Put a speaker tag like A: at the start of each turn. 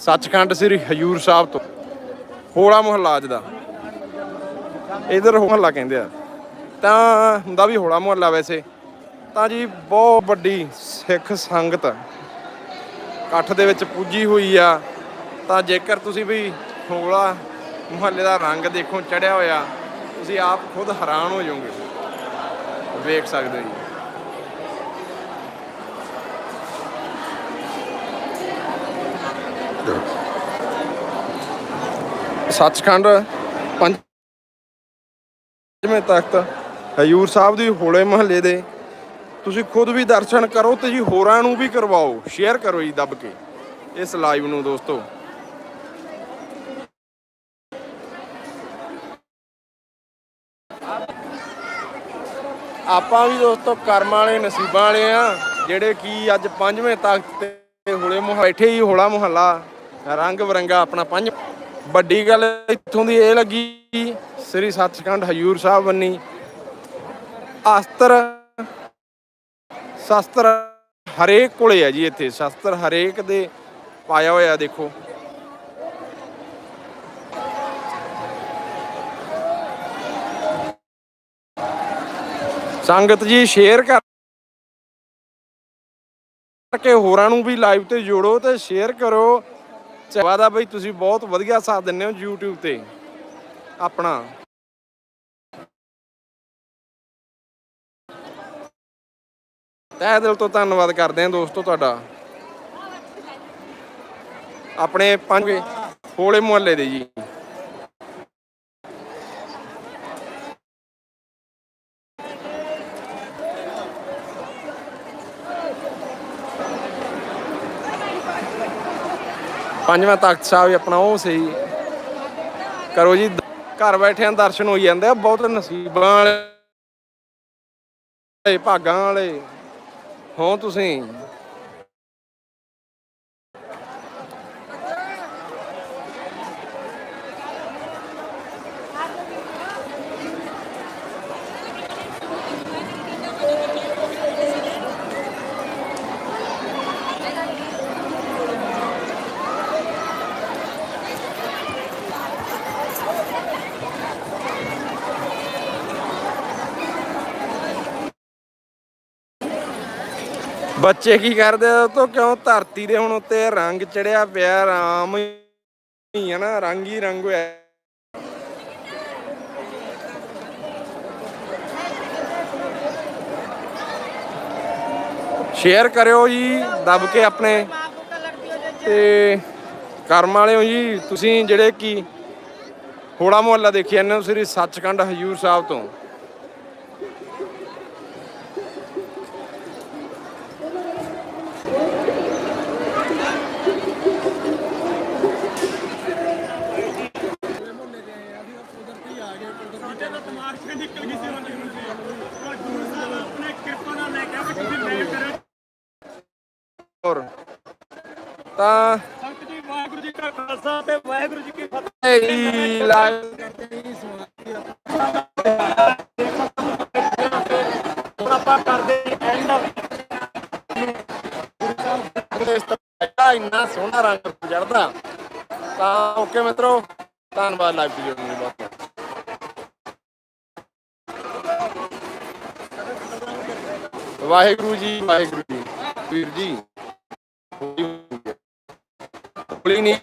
A: ਸੱਚਖੰਡ ਸ੍ਰੀ ਹਜੂਰ ਸਾਹਿਬ ਤੋਂ, ਹੋਲਾ ਮੁਹੱਲਾ ਅੱਜ ਦਾ। ਇਧਰ ਮੁਹੱਲਾ ਕਹਿੰਦੇ ਆ। ਤਾਂ ਹੁੰਦਾ ਵੀ ਹੋਲਾ ਮੁਹੱਲਾ ਵੈਸੇ। ਤਾਂ ਜੀ ਬਹੁਤ ਵੱਡੀ ਸਿੱਖ ਸੰਗਤ ਇਕੱਠ ਦੇ ਵਿੱਚ ਪੁੱਜੀ ਹੋਈ ਆ। ਤਾਂ ਜੇਕਰ ਤੁਸੀਂ ਵੀ ਹੋਲਾ ਮੁਹੱਲੇ ਦਾ ਰੰਗ ਦੇਖੋ, ਚੜਿਆ ਹੋਇਆ, ਤੁਸੀਂ ਆਪ ਖੁਦ ਹੈਰਾਨ ਹੋ ਜਾਓਗੇ। ਵੇਖ ਸਕਦੇ ਹੋ ਸੱਚਖੰਡ ਪੰਜਵੇਂ ਤਖਤ ਹਜੂਰ ਸਾਹਿਬ ਦੀ ਹੋਲੇ ਮਹੱਲੇ ਦੇ। ਤੁਸੀਂ ਖੁਦ ਵੀ ਦਰਸ਼ਨ ਕਰੋ ਤੇ ਜੀ ਹੋਰਾਂ ਨੂੰ ਵੀ ਕਰਵਾਓ। ਸ਼ੇਅਰ ਕਰੋ ਜੀ ਦੱਬ ਕੇ ਇਸ ਲਾਈਵ ਨੂੰ ਦੋਸਤੋ। ਆਪਾਂ ਵੀ ਦੋਸਤੋ ਕਰਮ ਵਾਲੇ, ਨਸੀਬਾਂ ਵਾਲੇ ਆ, ਜਿਹੜੇ ਕੀ ਅੱਜ ਪੰਜਵੇਂ ਤਖਤ ਤੇ ਹੋਲੇ ਮੁਹੱਲੇ ਬੈਠੇ ਹੀ ਹੋਲਾ ਮੁਹੱਲਾ। ਰੰਗ ਬਰੰਗਾ ਆਪਣਾ ਪੰਜ ਵੱਡੀ ਗੱਲ ਇੱਥੋਂ ਦੀ ਇਹ ਲੱਗੀ, ਸ੍ਰੀ ਸੱਚਖੰਡ ਹਜੂਰ ਸਾਹਿਬ ਬੰਨੀ ਅਸਤਰ ਸ਼ਸਤਰ ਹਰੇਕ ਕੋਲੇ ਆ ਜੀ ਇੱਥੇ। ਸ਼ਸਤਰ ਹਰੇਕ ਦੇ ਪਾਇਆ ਹੋਇਆ, ਦੇਖੋ। ਸੰਗਤ ਜੀ ਸ਼ੇਅਰ ਕਰ ਕੇ ਹੋਰਾਂ ਨੂੰ ਵੀ ਲਾਈਵ ਤੇ ਜੋੜੋ ਤੇ ਸ਼ੇਅਰ ਕਰੋ। ਵਾਦਾ ਬਈ, ਤੁਸੀਂ ਬਹੁਤ ਵਧੀਆ ਸਾਥ ਦਿੰਦੇ ਹੋ YouTube ਤੇ। ਆਪਣਾ। ਤਹਿ ਦਿਲ ਤੋਂ ਧੰਨਵਾਦ ਕਰਦੇ ਹਾਂ ਦੋਸਤੋ ਤੁਹਾਡਾ। ਆਪਣੇ ਪੰਜ ਹੋਲੇ ਮੁਹੱਲੇ ਦੇ ਜੀ। ਪੰਜਵਾਂ ਤਖਤ ਸਾਹਿਬ ਆਪਣਾ ਉਹ ਸਹੀ। ਕਰੋ ਜੀ, ਘਰ ਬੈਠਿਆਂ ਦਰਸ਼ਨ ਹੋਈ ਜਾਂਦੇ ਆ, ਬਹੁਤ ਨਸੀਬਾਂ ਵਾਲੇ, ਭਾਗਾਂ ਵਾਲੇ। ਹੋ ਤੁਸੀਂ ਬੱਚੇ ਕੀ ਕਰਦੇ ਆ? ਤੋਂ ਕਿਉਂ ਧਰਤੀ ਦੇ ਹੁਣ ਉੱਤੇ ਰੰਗ ਚੜਿਆ ਪਿਆ, ਰਾਮ ਹੀ ਹੈ ਨਾ, ਰੰਗ ਹੀ ਰੰਗ ਹੋਇਆ। ਸ਼ੇਅਰ ਕਰਿਓ ਜੀ, ਦੱਬ ਕੇ ਆਪਣੇ। ਤੇ ਕਰਮ ਵਾਲਿਓ ਜੀ, ਤੁਸੀਂ ਜਿਹੜੇ ਕੀ ਹੋਲਾ ਮੁਹੱਲਾ ਦੇਖਿਆ ਜਾਂਦੇ ਹੋ, ਸ੍ਰੀ ਸੱਚਖੰਡ ਹਜੂਰ ਸਾਹਿਬ ਤੋਂ। ਹੋਰ। ਤਾਂ
B: ਸੰਤ ਜੀ ਵਾਹਿਗੁਰੂ ਜੀ ਕਾ ਖਾਲਸਾ ਤੇ ਵਾਹਿਗੁਰੂ ਜੀ ਕੀ ਫਤਿਹ।
A: ਇਹ ਲਾਈਵ
B: ਹੁਣ ਆਪਾਂ ਕਰਦੇ ਐਂਡ
A: ਇਸ ਤਰ੍ਹਾਂ ਇੰਨਾ ਸੋਹਣਾ ਰੰਗ ਚੜਦਾ ਤਾਂ ਓਕੇ ਮਿੱਤਰੋ ਧੰਨਵਾਦ ਲਾਈਵ ਬਹੁਤ। ਵਾਹਿਗੁਰੂ ਜੀ ਵਾਹਿਗੁਰੂ ਜੀ। ਵੀਰ ਜੀ ਹੋਲੀ ਨਹੀਂ